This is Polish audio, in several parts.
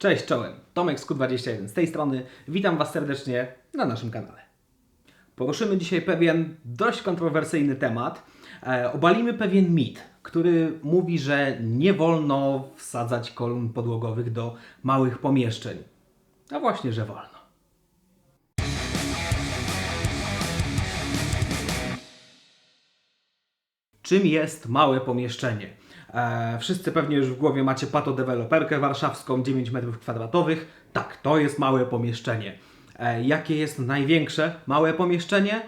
Cześć, czołem. Tomek Sku21 z tej strony. Witam Was serdecznie na naszym kanale. Poruszymy dzisiaj pewien dość kontrowersyjny temat. E, obalimy pewien mit, który mówi, że nie wolno wsadzać kolumn podłogowych do małych pomieszczeń. A właśnie, że wolno. Czym jest małe pomieszczenie? E, wszyscy pewnie już w głowie macie patodeweloperkę warszawską 9 m2. Tak, to jest małe pomieszczenie. E, jakie jest największe małe pomieszczenie?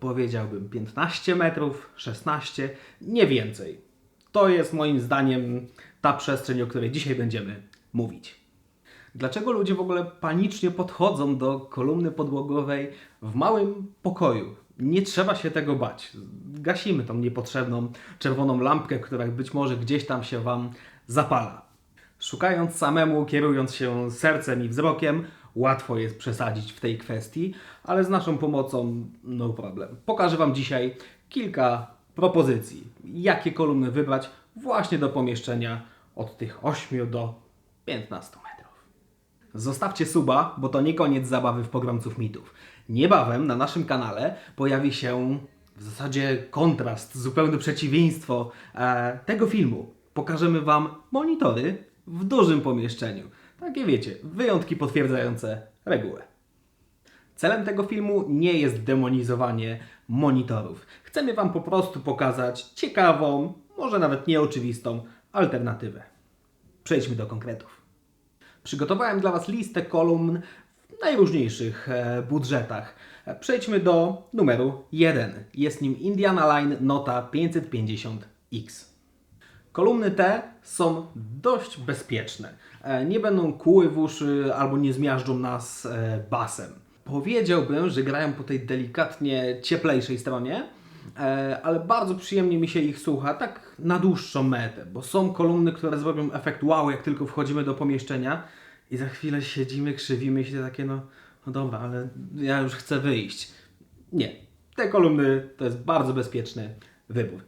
Powiedziałbym 15 metrów, 16, nie więcej. To jest moim zdaniem ta przestrzeń, o której dzisiaj będziemy mówić. Dlaczego ludzie w ogóle panicznie podchodzą do kolumny podłogowej w małym pokoju? Nie trzeba się tego bać. Gasimy tą niepotrzebną czerwoną lampkę, która być może gdzieś tam się Wam zapala. Szukając samemu, kierując się sercem i wzrokiem, łatwo jest przesadzić w tej kwestii, ale z naszą pomocą no problem. Pokażę Wam dzisiaj kilka propozycji, jakie kolumny wybrać właśnie do pomieszczenia od tych 8 do 15 metrów. Zostawcie suba, bo to nie koniec zabawy w pogromców mitów. Niebawem na naszym kanale pojawi się w zasadzie kontrast, zupełne przeciwieństwo e, tego filmu. Pokażemy Wam monitory w dużym pomieszczeniu. Takie wiecie, wyjątki potwierdzające regułę. Celem tego filmu nie jest demonizowanie monitorów. Chcemy Wam po prostu pokazać ciekawą, może nawet nieoczywistą alternatywę. Przejdźmy do konkretów. Przygotowałem dla Was listę kolumn najróżniejszych e, budżetach. Przejdźmy do numeru 1. Jest nim Indiana Line Nota 550X. Kolumny te są dość bezpieczne. E, Nie będą kuły w uszy albo nie zmiażdżą nas e, basem. Powiedziałbym, że grają po tej delikatnie cieplejszej stronie, ale bardzo przyjemnie mi się ich słucha, tak na dłuższą metę, bo są kolumny, które zrobią efekt wow, jak tylko wchodzimy do pomieszczenia i za chwilę siedzimy, krzywimy się takie, no, no dobra, ale ja już chcę wyjść. Nie, te kolumny to jest bardzo bezpieczny wybór.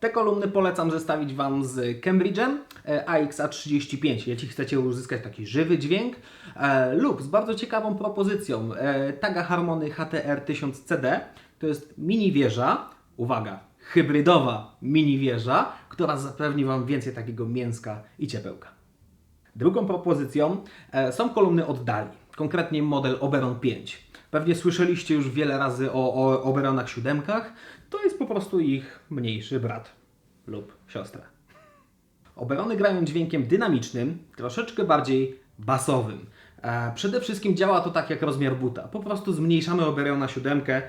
Te kolumny polecam zestawić Wam z Cambridge'em e, AXA35, jeśli chcecie uzyskać taki żywy dźwięk, e, lub z bardzo ciekawą propozycją e, Taga Harmony HTR1000CD. To jest mini wieża, uwaga, hybrydowa mini wieża, która zapewni Wam więcej takiego mięska i ciepełka. Drugą propozycją e, są kolumny oddali, konkretnie model Oberon 5. Pewnie słyszeliście już wiele razy o, o Oberonach siódemkach. To jest po prostu ich mniejszy brat lub siostra. Oberony grają dźwiękiem dynamicznym, troszeczkę bardziej basowym. E, przede wszystkim działa to tak jak rozmiar buta. Po prostu zmniejszamy oberona siódemkę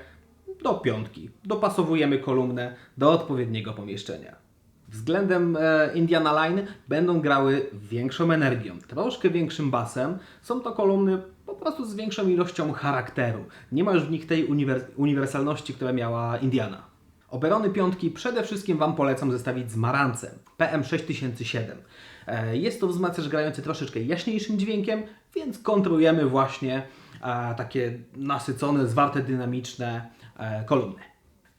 do piątki. Dopasowujemy kolumnę do odpowiedniego pomieszczenia. Względem e, Indiana Line będą grały większą energią, troszkę większym basem. Są to kolumny po prostu z większą ilością charakteru. Nie ma już w nich tej uniwers- uniwersalności, która miała Indiana. Oberony piątki przede wszystkim Wam polecam zestawić z Marancem PM6007. E, Jest to wzmacniacz grający troszeczkę jaśniejszym dźwiękiem, więc kontrujemy właśnie e, takie nasycone, zwarte, dynamiczne kolumny.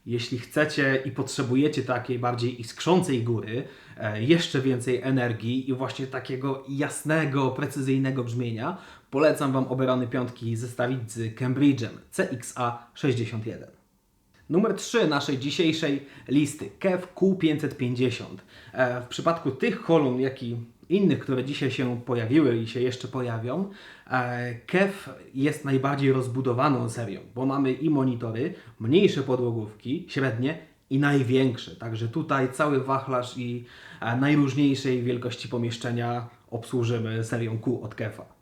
Jeśli chcecie i potrzebujecie takiej bardziej iskrzącej góry, e, jeszcze więcej energii i właśnie takiego jasnego, precyzyjnego brzmienia, polecam Wam oberony piątki zestawić z Cambridge'em CXA61. Numer 3 naszej dzisiejszej listy KEF Q550. E, W przypadku tych kolumn, jak i innych, które dzisiaj się pojawiły i się jeszcze pojawią, e, KEF jest najbardziej rozbudowaną serią, bo mamy i monitory, mniejsze podłogówki, średnie i największe. Także tutaj cały wachlarz i e, najróżniejszej wielkości pomieszczenia obsłużymy serią Q od KEFa.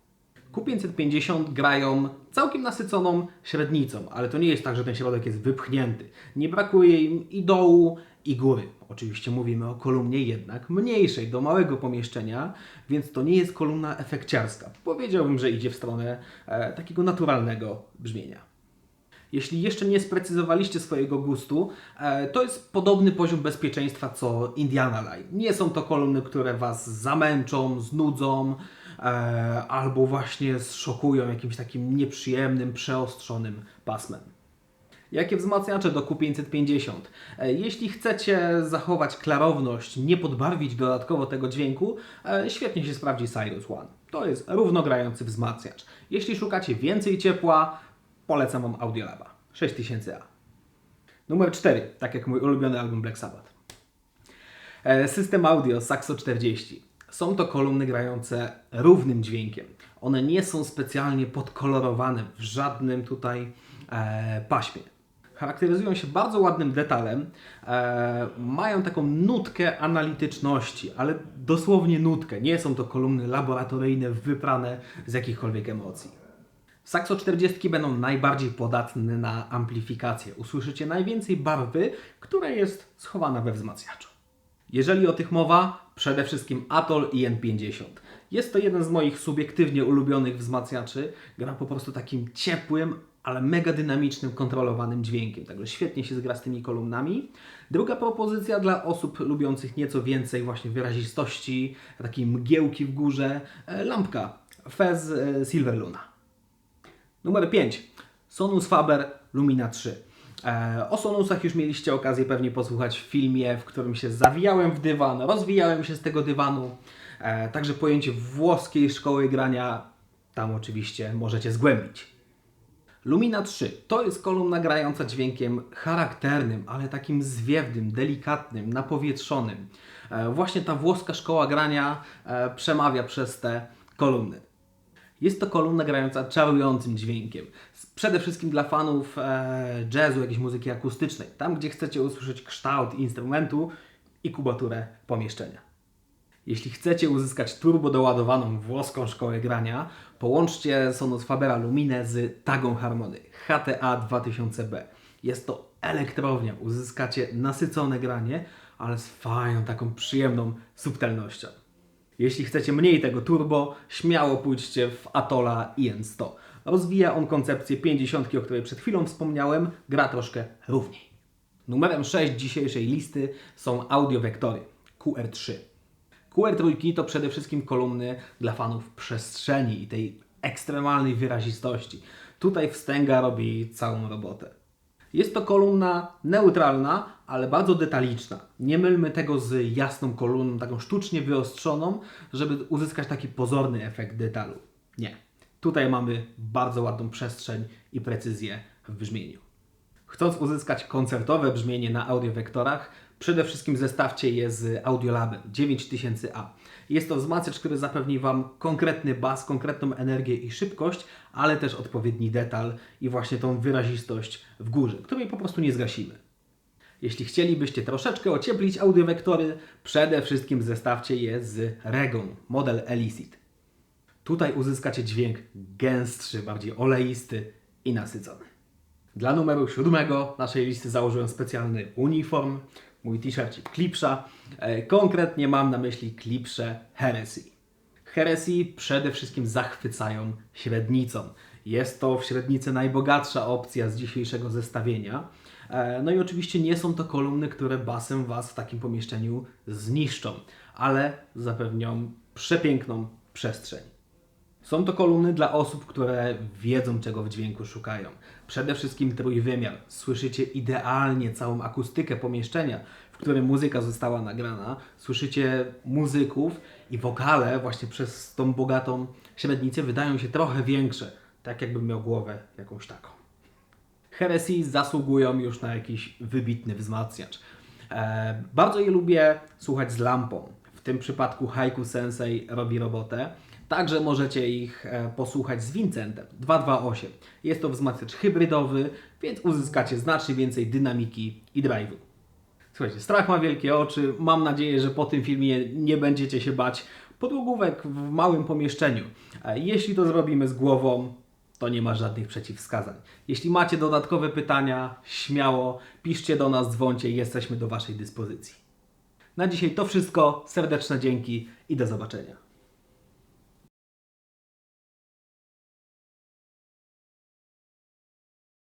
Q550 grają całkiem nasyconą średnicą, ale to nie jest tak, że ten środek jest wypchnięty. Nie brakuje im i dołu, i góry. Oczywiście mówimy o kolumnie jednak mniejszej, do małego pomieszczenia, więc to nie jest kolumna efekciarska. Powiedziałbym, że idzie w stronę e, takiego naturalnego brzmienia. Jeśli jeszcze nie sprecyzowaliście swojego gustu, e, to jest podobny poziom bezpieczeństwa co Indiana Line. Nie są to kolumny, które Was zamęczą, znudzą e, albo właśnie zszokują jakimś takim nieprzyjemnym, przeostrzonym pasmem. Jakie wzmacniacze do Q550? E, Jeśli chcecie zachować klarowność, nie podbarwić dodatkowo tego dźwięku, e, świetnie się sprawdzi Cyrus One. To jest równogrający wzmacniacz. Jeśli szukacie więcej ciepła, polecam Wam Audiolaba 6000A. Numer 4, tak jak mój ulubiony album Black Sabbath. E, System audio Saxo 40. Są to kolumny grające równym dźwiękiem. One nie są specjalnie podkolorowane w żadnym tutaj e, paśmie. Charakteryzują się bardzo ładnym detalem, e, mają taką nutkę analityczności, ale dosłownie nutkę. Nie są to kolumny laboratoryjne wyprane z jakichkolwiek emocji. Saxo 40 będą najbardziej podatne na amplifikację. Usłyszycie najwięcej barwy, która jest schowana we wzmacniaczu. Jeżeli o tych mowa, przede wszystkim Atoll IN50. Jest to jeden z moich subiektywnie ulubionych wzmacniaczy. Gra po prostu takim ciepłym, ale mega dynamicznym, kontrolowanym dźwiękiem. Także świetnie się zgra z tymi kolumnami. Druga propozycja dla osób lubiących nieco więcej właśnie wyrazistości, takiej mgiełki w górze, e, lampka Fez e, Silver Luna. Numer 5. Sonus Faber Lumina 3. E, o Sonusach już mieliście okazję pewnie posłuchać w filmie, w którym się zawijałem w dywan, rozwijałem się z tego dywanu. Także pojęcie włoskiej szkoły grania tam oczywiście możecie zgłębić. Lumina 3 to jest kolumna grająca dźwiękiem charakternym, ale takim zwiewnym, delikatnym, napowietrzonym. E, właśnie ta włoska szkoła grania e, przemawia przez te kolumny. Jest to kolumna grająca czarującym dźwiękiem. Przede wszystkim dla fanów e, jazzu, jakiejś muzyki akustycznej. Tam, gdzie chcecie usłyszeć kształt instrumentu i kubaturę pomieszczenia. Jeśli chcecie uzyskać turbo doładowaną włoską szkołę grania, połączcie Sonos Fabera Luminę z Tagą Harmony HTA 2000B. Jest to elektrownia, uzyskacie nasycone granie, ale z fajną, taką przyjemną subtelnością. Jeśli chcecie mniej tego turbo, śmiało pójdźcie w Atola IN100. Rozwija on koncepcję 50, o której przed chwilą wspomniałem, gra troszkę równiej. Numerem 6 dzisiejszej listy są audiowektory QR3. QR3 to przede wszystkim kolumny dla fanów przestrzeni i tej ekstremalnej wyrazistości. Tutaj wstęga robi całą robotę. Jest to kolumna neutralna, ale bardzo detaliczna. Nie mylmy tego z jasną kolumną, taką sztucznie wyostrzoną, żeby uzyskać taki pozorny efekt detalu. Nie. Tutaj mamy bardzo ładną przestrzeń i precyzję w brzmieniu. Chcąc uzyskać koncertowe brzmienie na audiowektorach, przede wszystkim zestawcie je z Audiolabem 9000A. Jest to wzmacniacz, który zapewni Wam konkretny bas, konkretną energię i szybkość, ale też odpowiedni detal i właśnie tą wyrazistość w górze, której po prostu nie zgasimy. Jeśli chcielibyście troszeczkę ocieplić audiowektory, przede wszystkim zestawcie je z Regą, model Elicit. Tutaj uzyskacie dźwięk gęstszy, bardziej oleisty i nasycony. Dla numeru siódmego naszej listy założyłem specjalny uniform, mój t-shircik Klipsza. E, Konkretnie mam na myśli Klipsze Heresy. Heresy przede wszystkim zachwycają średnicą. Jest to w średnicy najbogatsza opcja z dzisiejszego zestawienia. E, No i oczywiście nie są to kolumny, które basem Was w takim pomieszczeniu zniszczą, ale zapewnią przepiękną przestrzeń. Są to kolumny dla osób, które wiedzą, czego w dźwięku szukają. Przede wszystkim trójwymiar. Słyszycie idealnie całą akustykę pomieszczenia, w którym muzyka została nagrana. Słyszycie muzyków i wokale właśnie przez tą bogatą średnicę wydają się trochę większe. Tak jakbym miał głowę jakąś taką. Heresy zasługują już na jakiś wybitny wzmacniacz. E, bardzo je lubię słuchać z lampą. Tym przypadku Haiku Sensei robi robotę. Także możecie ich e, posłuchać z Vincentem 228. Jest to wzmacniacz hybrydowy, więc uzyskacie znacznie więcej dynamiki i drive'u. Słuchajcie, strach ma wielkie oczy. Mam nadzieję, że po tym filmie nie będziecie się bać podłogówek w małym pomieszczeniu. E, Jeśli to zrobimy z głową, to nie ma żadnych przeciwwskazań. Jeśli macie dodatkowe pytania, śmiało piszcie do nas, dzwońcie, jesteśmy do Waszej dyspozycji. Na dzisiaj to wszystko. Serdeczne dzięki i do zobaczenia.